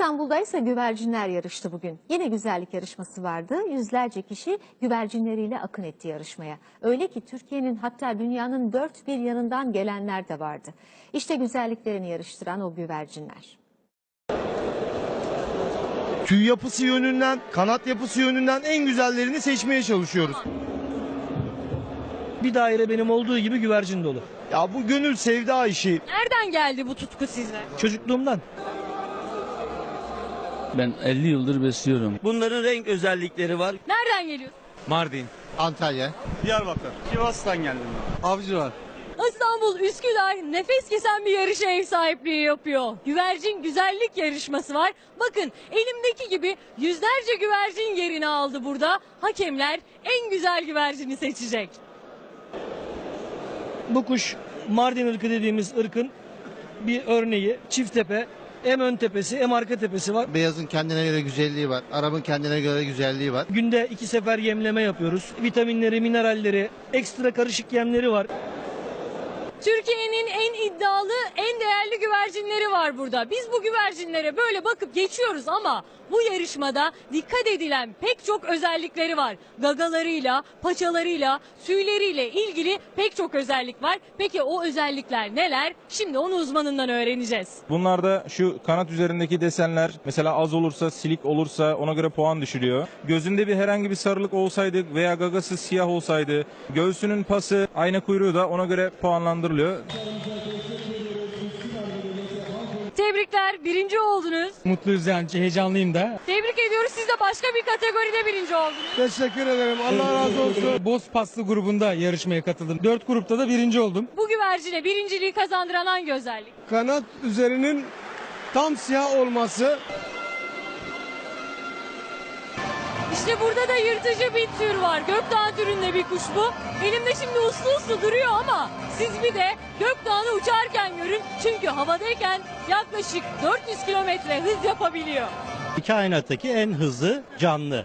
İstanbul'da ise güvercinler yarıştı bugün. Yine güzellik yarışması vardı. Yüzlerce kişi güvercinleriyle akın etti yarışmaya. Öyle ki Türkiye'nin hatta dünyanın dört bir yanından gelenler de vardı. İşte güzelliklerini yarıştıran o güvercinler. Tüy yapısı yönünden, kanat yapısı yönünden en güzellerini seçmeye çalışıyoruz. Bir daire benim olduğu gibi güvercin dolu. Ya bu gönül sevda işi. Nereden geldi bu tutku size? Çocukluğumdan. Ben 50 yıldır besliyorum. Bunların renk özellikleri var. Nereden geliyor? Mardin. Antalya. Diyarbakır. Sivas'tan geldim. Avcılar. İstanbul Üsküdar nefes kesen bir yarışa ev sahipliği yapıyor. Güvercin güzellik yarışması var. Bakın elimdeki gibi yüzlerce güvercin yerini aldı burada. Hakemler en güzel güvercini seçecek. Bu kuş Mardin ırkı dediğimiz ırkın bir örneği. Çift tepe. Hem ön tepesi hem arka tepesi var. Beyazın kendine göre güzelliği var. Arap'ın kendine göre güzelliği var. Günde iki sefer yemleme yapıyoruz. Vitaminleri, mineralleri, ekstra karışık yemleri var. Türkiye'nin en iddialı, en değerli güvercinleri var burada. Biz bu güvercinlere böyle bakıp geçiyoruz ama bu yarışmada dikkat edilen pek çok özellikleri var. Gagalarıyla, paçalarıyla, tüyleriyle ilgili pek çok özellik var. Peki o özellikler neler? Şimdi onu uzmanından öğreneceğiz. Bunlarda şu kanat üzerindeki desenler mesela az olursa silik olursa ona göre puan düşürüyor. Gözünde bir herhangi bir sarılık olsaydı veya gagası siyah olsaydı göğsünün pası ayna kuyruğu da ona göre puanlandırılıyor. Tebrikler, birinci oldunuz. Mutluyuz yani heyecanlıyım da. Tebrik ediyoruz. Siz de başka bir kategoride birinci oldunuz. Teşekkür ederim. Allah razı olsun. Boz paslı grubunda yarışmaya katıldım. Dört grupta da birinci oldum. Bu güvercine birinciliği kazandıran hangi özellik? Kanat üzerinin tam siyah olması. İşte burada da yırtıcı bir tür var. Gökdağ türünde bir kuş bu. Elimde şimdi uslu uslu duruyor ama siz bir de gökdağını uçarken Çünkü havadayken yaklaşık 400 kilometre hız yapabiliyor. Kainattaki en hızlı canlı.